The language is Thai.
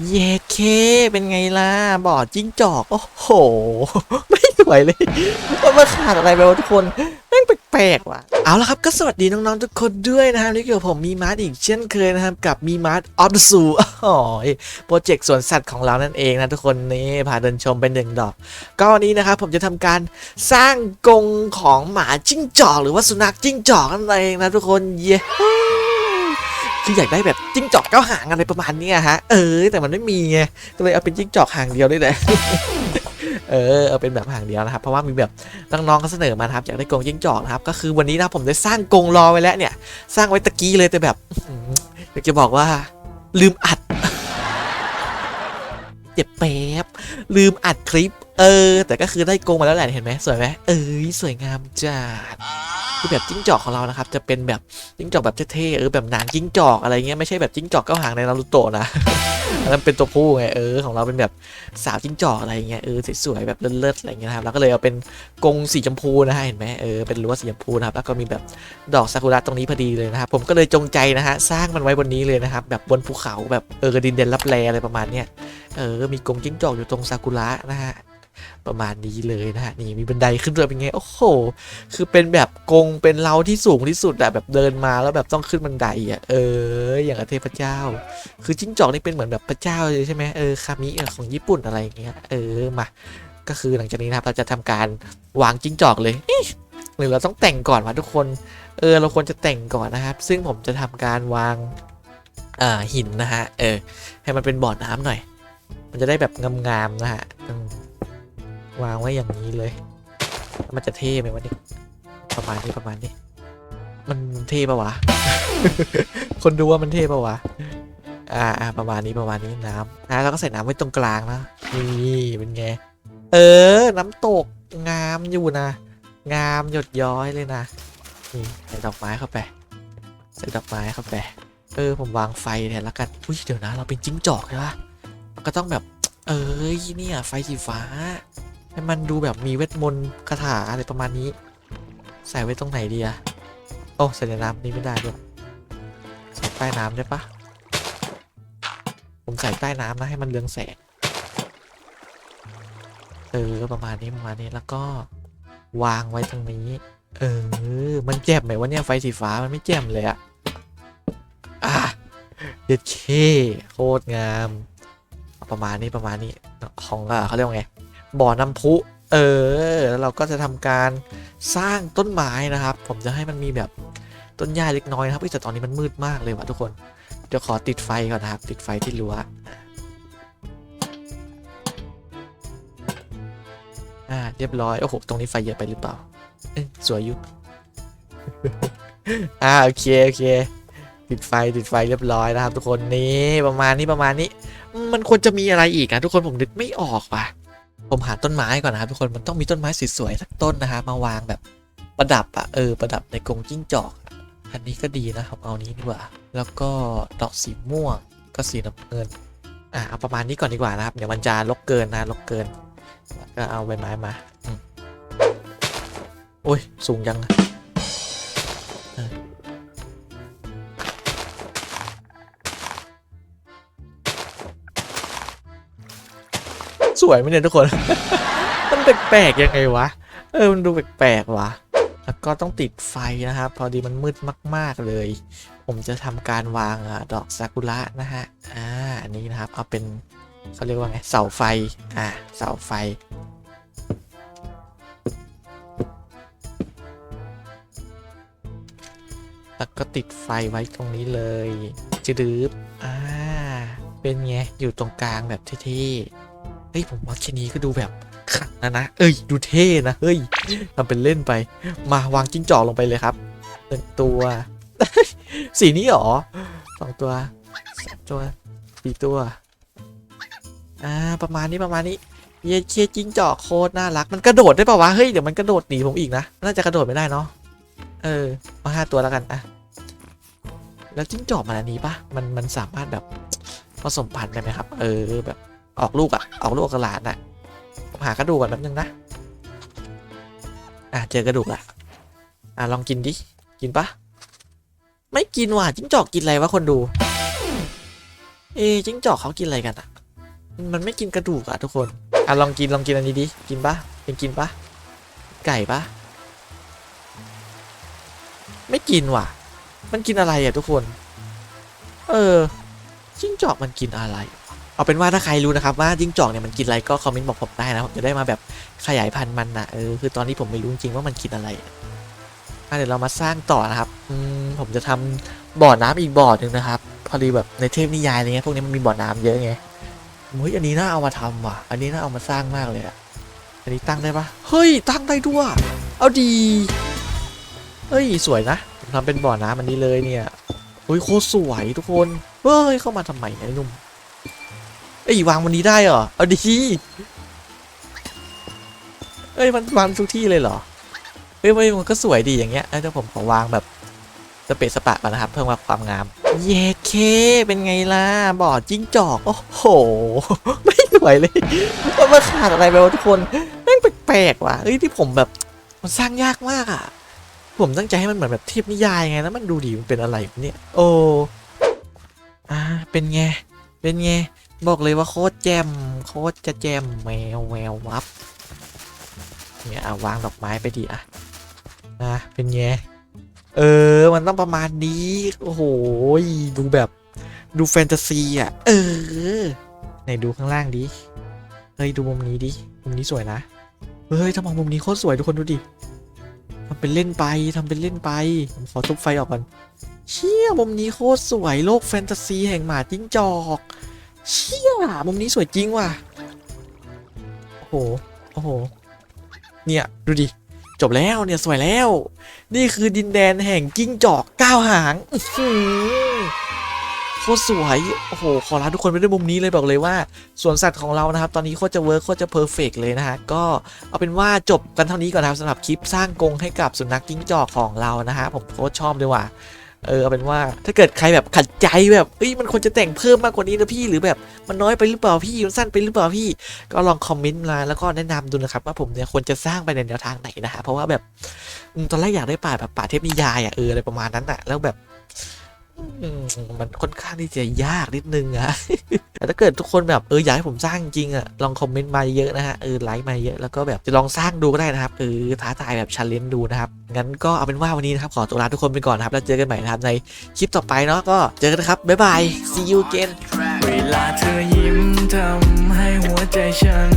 เยเค เป็นไงล่ะ บอดจิ้งจอก โอ้โห ไม่สวยเลยว่ามาขาดอะไรไปวะทุกคนแม่งแปลกๆว่ะ เอาละครับ ก็สวัสดีน้องๆทุกคนด้วยนะครับนี่คือผมมีมาร์ทอีกเช่นเคยนะครับ กับมีมาร์ทออฟซูอ๋อโปรเจกต์สวนสัตว์ของเรานั่นเองนะทุกคนนี่พาเดินชมเป็นหนึ่งดอก ก็วันนี้นะครับผมจะทำการสร้างกรงของหมาจิ้งจอก หรือว่าสุนัขจิ้งจอกนั่นเองนะทุกคนเย้ คืออยากได้แบบจิ้งจอกเก้าหางอะไรประมาณนี้ฮะ เออ แต่มันไม่มีไง ก็เลยเอาเป็นจิ้งจอกหางเดียวได้เลยเออเอาเป็นแบบหางเดียวนะครับ เพราะว่ามีแบบน้องๆเขาเสนอมาครับอยากได้กรงจิ้งจอกนะครับก็คือวันนี้นะผมได้สร้างกรงรอไว้แล้วเนี่ย สร้างไว้ตะกี้เลยแต่แบบอื้อหืออยากจะบอกว่า ลืมอัดเจ็บแป๊บลืมอัดคลิป เออ แต่ก็คือได้กรงมาแล้วแหละเห็นไหมสวยไหมเอ้ยสวยงามจัด คือแบบจิ้งจอกของเรานะครับจะเป็นแบบจิ้งจอกแบบเท่ๆเออแบบนางจิ้งจอกอะไรเงี้ยไม่ใช่แบบจิ้งจอกเก้าหางในนารูโตะนะอันนั้นเป็นตัวผู้ไงเออของเราเป็นแบบสาวจิ้งจอกอะไรเงี้ยเออสวยๆแบบเลิศๆอะไรเงี้ยครับแล้วก็เลยเอาเป็นกงสีชมพูนะฮะเห็นไหมเออเป็นรั้วสีชมพูนะครับแล้วก็มีแบบดอกซากุระตรงนี้พอดีเลยนะครับผมก็เลยจงใจนะฮะสร้างมันไว้บนนี้เลยนะครับแบบบนภูเขาแบบเออดินเดนรับแลอะไรประมาณเนี้ยเออมีกงจิ้งจอกอยู่ตรงซากุระนะฮะ ประมาณนี้เลยนะฮะนี่มีบันไดขึ้นด้วยเป็นไงโอ้โหคือเป็นแบบกงเป็นเราที่สูงที่สุดอะแบบเดินมาแล้วแบบต้องขึ้นบันไดอะเอออย่างเทพเจ้า คือจิ้งจอกนี่เป็นเหมือนแบบพระเจ้าเลยใช่ไหมเออคามิเออของญี่ปุ่นอะไรอย่างเงี้ยเออมาก็คือหลังจากนี้นะครับเราจะทำการวางจิ้งจอกเลยหรือเราต้องแต่งก่อนวะทุกคนเออเราควรจะแต่งก่อนนะครับ ซึ่งผมจะทำการวางหินนะฮะเออให้มันเป็นบ่อน้ำหน่อย มันจะได้แบบงามๆนะฮะ วางไว้อย่างนี้เลยแล้วมันจะเท่ไหมวะเนี่ยประมาณนี้ประมาณนี้ มันเท่ปะวะ คนดูว่ามันเท่ปะวะ อ่าอ่าประมาณนี้ประมาณนี้น้ำอ่าแล้วก็ใส่น้ำไว้ตรงกลางนะนี่เป็นไง เออ น้ำตกงามอยู่นะ งามหยดย้อยเลยนะนี่ใส่ดอกไม้เข้าไปใส่ดอกไม้เข้าไป เออ ผมวางไฟแทนละกัน อุ้ยเดี๋ยวนะ เราเป็นจิ้งจอกใช่ปะมันก็ต้องแบบ เอ้ยเนี่ยไฟสีฟ้า ให้มันดูแบบมีเวทมนต์คาถาอะไรประมาณนี้ ใส่ไว้ตรงไหนดีอะโอ้ใส่ในน้ำนี่ไม่ได้ด้วยใส่ใต้น้ำได้ปะผมใส่ใต้น้ำนะให้มันเรืองแสงเออประมาณนี้ประมาณนี้แล้วก็วางไว้ตรงนี้ เออ มันแจ่มไหมวะเนี่ยไฟสีฟ้ามันไม่แจ่มเลยอะอะเด็ดเคโคตรงาม ประมาณนี้ประมาณนี้ของอะเขาเรียกว่าไง บ่อน้ำพุเออแล้วเราก็จะทำการสร้างต้นไม้นะครับ ผมจะให้มันมีแบบต้นหญ้าเล็กน้อยนะครับแต่ตอนนี้มันมืดมากเลยว่ะทุกคนเดี๋ยวขอติดไฟก่อนนะครับ ติดไฟที่รั้วอ่าเรียบร้อยโอ้โหตรงนี้ไฟเยอะไปหรือเปล่าเอ้สวยอยู่อ่าโอเคโอเคติดไฟติดไฟเรียบร้อยนะครับ ทุกคนนี่ประมาณนี้ประมาณนี้ มันควรจะมีอะไรอีกนะทุกคนผมนึกไม่ออกว่ะ ผมหาต้นไม้ก่อนนะครับทุกคนมันต้องมีต้นไม้สวยๆสักต้นนะฮะมาวางแบบประดับอะเออประดับในกรงจิ้งจอก อันนี้ก็ดีนะผมเอานี้ดีกว่า แล้วก็ดอกสีม่วงก็สีน้ำเงินอะเอาประมาณนี้ก่อนดีกว่านะครับเดี๋ยวมันจะลกเกินนะลกเกินก็เอาใบไม้มาอืมโอ้ยสูงยังนะ สวยไหมเนี่ยทุกคน มันแปลกๆยังไงวะ เออ มันดูแปลกๆวะแล้วก็ต้องติดไฟนะครับ พอดีมันมืดมาก ๆเลย ผมจะทำการวางอดอกซากุระนะฮะ อ่า อันนี้นะครับ เอาเป็นเขาเรียกว่าไง เสาไฟ อ่า เสาไฟแล้วก็ติดไฟไว้ตรงนี้เลยจะดืบอ่า เป็นไง อยู่ตรงกลางแบบเท่ๆ เฮ้ยผมว่าแค่นี้ก็ดูแบบขังนะนะ เอ้ยดูเท่นะเฮ้ยทำเป็นเล่นไป มาวางจิ้งจอกลงไปเลยครับหนึ่งตัว สีนี้หรอสองตัวสามตัวสี่ตัวอ่าประมาณนี้ประมาณนี้เยเชี่ยจิ้งจอกโคตรน่ารักมันกระโดดได้ป่าวะเฮ้ยเดี๋ยวมันกระโดดหนีผมอีกนะน่าจะกระโดดไม่ได้เนาะเออมาห้าตัวแล้วกันอะแล้วจิ้งจอกมันอันนี้ปะมันมันสามารถแบบผสมพันธุ์ได้ไหมครับ เออแบบ ออกลูกอะออกลูกกระหลานอะผมหากระดูกก่อนแป๊บนึงนะ อะเจอกระดูกละอะลองกินดิ กินปะไม่กินว่ะจิ้งจอกกินอะไรวะคนดู เอ๊จิ้งจอกเขากินอะไรกันอะมันไม่กินกระดูกอะทุกคน อะลองกินลองกินอันนี้ดิ กินปะเป็นกินปะไก่ปะไม่กินว่ะ มันกินอะไรอะทุกคน เออจิ้งจอกมันกินอะไร เอาเป็นว่าถ้าใครรู้นะครับว่าจิ้งจอกเนี่ยมันกินอะไรก็คอมเมนต์บอกผมได้นะผมจะได้มาแบบขยายพันธุ์มันนะเออคือตอนนี้ผมไม่รู้จริงว่ามันกินอะไรเดี๋ยวเรามาสร้างต่อนะครับอืมผมจะทำบ่อน้ำอีกบ่อหนึ่งนะครับ พอดีแบบในเทพนิยายอะไรเงี้ยพวกนี้มันมีบ่อน้ำเยอะไงเฮ้ยอันนี้น่าเอามาทำว่ะ อันนี้น่าเอามาสร้างมากเลยอะอันนี้ตั้งได้ปะเฮ้ยตั้งได้ด้วยเอาดีเฮ้ยสวยนะผมทำเป็นบ่อน้ำอันนี้เลยเนี่ยเฮ้ยโคตรสวยทุกคนเฮ้ยเข้ามาทำไมเนี่ยนุ่ม เอ้ยวางวันนี้ได้เหรอ เอาดีเอ้ยมันวางทุกที่เลยเหรอเฮ้ยมันก็สวยดีอย่างเงี้ยเอ้ยเดี๋ยวผมขอวางแบบสเปซสปะก่อนนะครับ เพิ่มความงาม เยเคเป็นไงล่ะบอดจิ้งจอก โอ้โห ไม่สวยเลยมันมาขาดอะไรไปวะทุกคนแม่งแปลกๆว่ะเอ้ยที่ผมแบบมันสร้างยากมากอะผมตั้งใจให้มันเหมือนแบบเทพนิยายไงแล้วมันดูดีมันเป็นอะไรเนี่ย โอ้อ่าเป็นไงเป็นไง บอกเลยว่าโคตรแจมโคตรจะแจมแมวแมววับเนี่ยเอาวางดอกไม้ไปดีอะนะเป็นไงเออ มันต้องประมาณนี้ โอ้โห ดูแบบ ดูแฟนตาซีอะ เออ ไหนดูข้างล่างดิ เฮ้ย ดูมุมนี้ดิ มุมนี้สวยนะ เฮ้ยถ้ามองมุมนี้โคตรสวยทุกคนดูดิทำเป็นเล่นไปทำเป็นเล่นไปผมขอทุบไฟออกก่อน เชี่ย มุมนี้โคตรสวย โลกแฟนตาซีแห่งหมาจิ้งจอก เชี่ยมุมนี้สวยจริงว่ะ โอ้โห โอ้โห เนี่ย ดูดิ จบแล้วเนี่ยสวยแล้ว นี่คือดินแดนแห่งกิ้งจอกก้าวหางโคตรสวย โอ้โห ขอลาทุกคนไปด้วยมุมนี้เลยบอกเลยว่าสวนสัตว์ของเรานะครับ ตอนนี้โคตรจะเวิร์คโคตรจะเพอร์เฟกเลยนะฮะ ก็เอาเป็นว่าจบกันเท่านี้ก่อนนะครับสำหรับคลิปสร้างกรงให้กับสุนัขกิ้งจอกของเรานะฮะ ผมโคตรชอบเลยว่ะ เออเอาเป็นว่าถ้าเกิดใครแบบขัดใจแบบเอ้ยมันควรจะแต่งเพิ่มมากกว่านี้นะพี่หรือแบบมันน้อยไปหรือเปล่าพี่มันสั้นไปหรือเปล่าพี่ ก็ลองคอมเมนต์มาแล้วก็แนะนำดูนะครับว่าผมเนี่ยควรจะสร้างไปในแนวทางไหนนะฮะเพราะว่าแบบตอนแรกอยากได้ป่าแบบป่าเทพนิยายอะเอออะไรประมาณนั้นอะแล้วแบบ มันค่อนข้างที่จะยากนิดนึงอะแต่ถ้าเกิดทุกคนแบบเอออยากให้ผมสร้างจริงอะลองคอมเมนต์มาเยอะนะฮะเออไลค์มาเยอะแล้วก็แบบจะลองสร้างดูก็ได้นะครับเออท้าทายแบบชันเลนดูนะครับงั้นก็เอาเป็นว่าวันนี้นะครับขอตัวลาทุกคนไปก่อนนะครับแล้วเจอกันใหม่นะครับในคลิปต่อไปเนาะก็เจอกันนะครับบ๊ายบาย see you again เวลาเธอยิ้มทำให้หัวใจฉัน